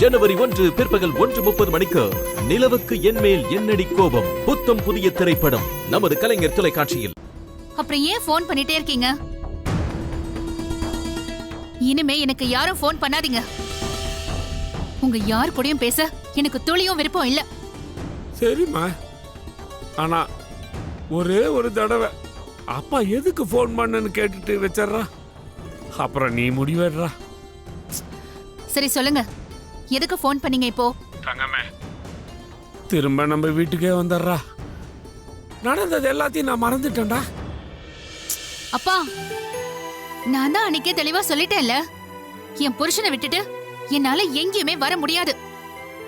ஜனவரி ஒன்று பிற்பகல் ஒன்று முப்பது மணிக்கு நிலவுக்கு என்மேல் என்னடி கோபம்? புத்தம் புதிய திரைப்படம் நமது கலைஞர் தொலைக்காட்சியில். அப்புறம் ஏன் ஃபோன் பண்ணிட்டே இருக்கீங்க? இனிமே எனக்கு யாரும் ஃபோன் பண்ணாதீங்க. உங்க யார் கூடயும் பேச எனக்கு துளியும் விருப்பம் இல்ல. சரிம்மா. ஆனா ஒரே ஒரு தடவை. அப்பா எதுக்கு ஃபோன் பண்ணன்னு கேட்டுட்டு வச்சிடுறா அப்புறம் நீ முடிவெடுறா. சரி சொல்லுங்க. எதுக்கு ஃபோன் பண்ணீங்க இப்போ? தங்கமே. திரும்ப நம்ம வீட்டுக்கே வந்துடுறா. நடந்தது எல்லாத்தையும் நான் மறந்துட்டேன்டா. அப்பா நான் தான் அன்னைக்கே தெளிவா சொல்லிட்டேன்ல. என் புருஷனை விட்டுட்டு என்னால எங்கேயுமே வர முடியாது.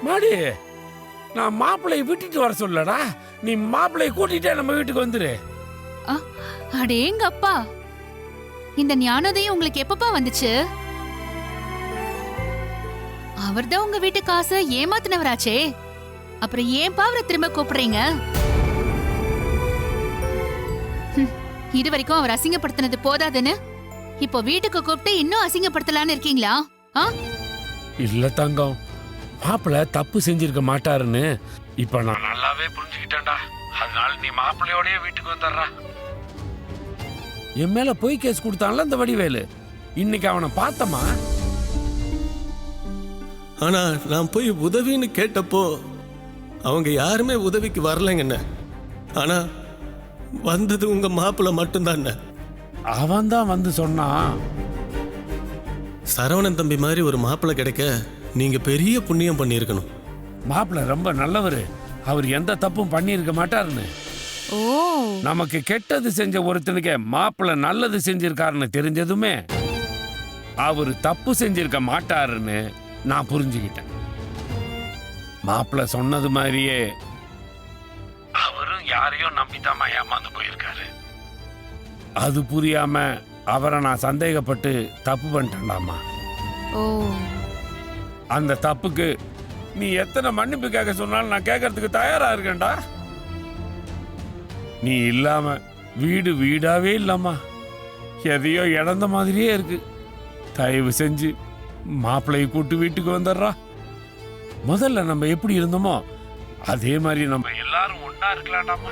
மாடி நான் மாப்பிள்ளையை விட்டுட்டு வர சொல்லடா நீ மாப்பிள்ளையை கூட்டிட்டே நம்ம வீட்டுக்கு வந்துரு. அ, அடேங்க அப்பா இந்த ஞானோதயம் உங்களுக்கு எப்பப்பா வந்துச்சு? அவர்தான் உங்க வீட்டு காசை ஏமாத்தினவராச்சே. அப்புறம் ஏன்பா அவரை திரும்ப கூப்பிடுறீங்க? இது வரைக்கும் அவர் அசிங்கப்படுத்தினது போதாதுன்னு? இப்போ வீட்டுக்கு கூப்பிட்டு இன்னும் அசிங்கப்படுத்தலான்னு இருக்கீங்களா? ஆ? இல்ல தங்கம். மாப்பிள்ளை தப்பு செஞ்சிருக்க மாட்டாருன்னு இப்ப நான் நல்லாவே புரிஞ்சுக்கிட்டேன்டா. அதனால நீ மாப்பிள்ளையோடய வீட்டுக்கு வந்துடுறா. என் மேல பொய் கேஸ் கொடுத்தான்ல இந்த வடிவேலு. இன்னைக்கு அவனை பார்த்தமா ஆனா நான் போய் உதவின்னு கேட்டப்போ அவங்க யாருமே உதவிக்கு வரலைங்கண்ணே ஆனா வந்தது உங்க மாப்பிள்ளை மட்டும்தாண்ணே அவன் தான் வந்து சொன்னான். சரவணன் தம்பி மாதிரி ஒரு மாப்பிள்ளை கிடைக்க நீங்க பெரிய புண்ணியம் பண்ணியிருக்கணும். மாப்பிள்ளை ரொம்ப நல்லவர். அவர் எந்த தப்பும் பண்ணியிருக்க மாட்டாருன்னு. ஓ. நமக்கு கெட்டது செஞ்ச ஒருத்தனுக்கு மாப்பிள்ளை நல்லது செஞ்சிருக்காருன்னு தெரிஞ்சதுமே அவர் தப்பு செஞ்சிருக்க மாட்டாருன்னு நான் புரிஞ்சுக்கிட்டேன். மாப்பிள்ளை சொன்னது மாதிரியே அவரும் யாரையும் நம்பித்தாமா ஏமாந்து போயிருக்காரு. அது புரியாம அவரை நான் சந்தேகப்பட்டு தப்பு பண்ணிட்டேன்டாமா. ஓ. அந்த தப்புக்கு நீ எத்தனை மன்னிப்பு கேட்க சொன்னாலும் நான் கேட்கறதுக்கு தயாரா இருக்கேன்டா. நீ இல்லாம வீடு வீடாவே இல்லம்மா எதையோ இழந்த மாதிரியே இருக்கு. தயவு செஞ்சு மாப்பிள்ளையை கூட்டு வீட்டுக்கு வந்துடுறா. முதல்ல நம்ம எப்படி இருந்தோமோ அதே மாதிரி நம்ம எல்லாரும் ஒண்ணா இருக்கலாம்டாமா